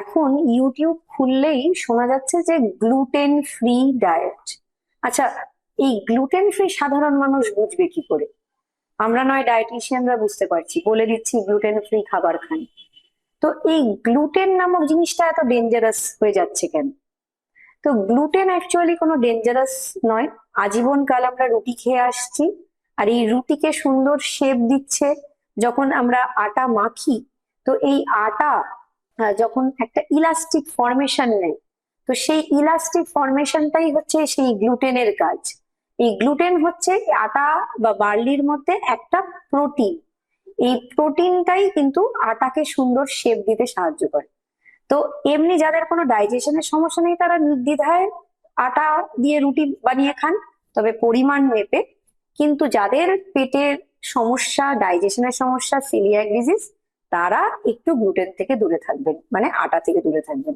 এখন ইউটিউব খুললেই শোনা যাচ্ছে যে গ্লুটেন ফ্রি ডায়েট আচ্ছা এই গ্লুটেন ফ্রি সাধারণ মানুষ বুঝবে কি করে? আমরা নয় ডায়েটিশিয়ানরা বুঝতে পারছি, বলে দিচ্ছি গ্লুটেন ফ্রি খাবার খান। তো এই গ্লুটেন নামক জিনিসটা এত ডেঞ্জারাস হয়ে যাচ্ছে কেন? তো গ্লুটেন অ্যাকচুয়ালি কোনো ডেঞ্জারাস নয়। আজীবন কাল আমরা রুটি খেয়ে আসছি, আর এই রুটিকে সুন্দর শেপ দিচ্ছে, যখন আমরা আটা মাখি, তো এই আটা যখন একটা ইলাস্টিক ফরমেশন নেয়, তো সেই ইলাস্টিক ফরমেশনটাই হচ্ছে সেই গ্লুটেনের কাজ। এই গ্লুটেন হচ্ছে আটা বা বার্লির মধ্যে একটা প্রোটিন এই প্রোটিনটাই কিন্তু আটাকে সুন্দর শেপ দিতে সাহায্য করে। তো এমনি যাদের কোনো ডাইজেশনের সমস্যা নেই, তারা নির্দ্বিধায় আটা দিয়ে রুটি বানিয়ে খান, তবে পরিমাণ মেপে। কিন্তু যাদের পেটের সমস্যা ডাইজেশনের সমস্যা সিলিয়াক ডিজিজ তারা একটু গ্লুটেন থেকে দূরে থাকবেন মানে আটা থেকে দূরে থাকবেন।